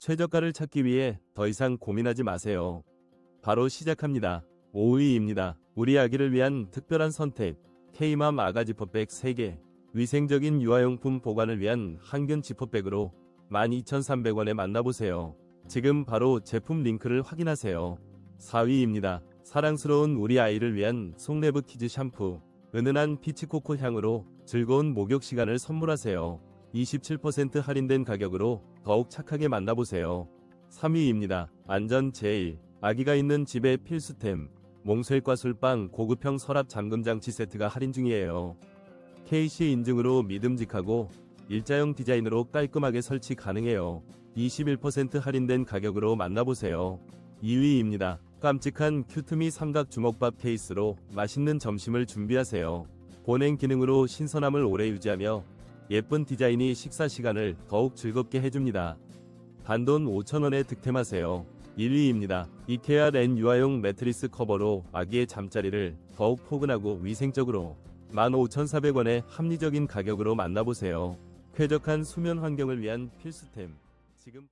최저가를 찾기 위해 더 이상 고민하지 마세요. 바로 시작합니다. 5위입니다. 우리 아기를 위한 특별한 선택. K맘 아가 지퍼백 3개. 위생적인 유아용품 보관을 위한 항균 지퍼백으로 12,300원에 만나보세요. 지금 바로 제품 링크를 확인하세요. 4위입니다. 사랑스러운 우리 아이를 위한 속내부 키즈 샴푸. 은은한 피치코코 향으로 즐거운 목욕 시간을 선물하세요. 27% 할인된 가격으로 더욱 착하게 만나보세요. 3위입니다. 안전 제일. 아기가 있는 집의 필수템. 몽쉘과 술빵 고급형 서랍 잠금 장치 세트가 할인 중이에요. KC 인증으로 믿음직하고 일자형 디자인으로 깔끔하게 설치 가능해요. 21% 할인된 가격으로 만나보세요. 2위입니다. 깜찍한 큐트미 삼각 주먹밥 케이스로 맛있는 점심을 준비하세요. 보냉 기능으로 신선함을 오래 유지하며 예쁜 디자인이 식사 시간을 더욱 즐겁게 해줍니다. 단돈 5,000원에 득템하세요. 1위입니다. 이케아 렌 유아용 매트리스 커버로 아기의 잠자리를 더욱 포근하고 위생적으로 15,400원의 합리적인 가격으로 만나보세요. 쾌적한 수면 환경을 위한 필수템. 지금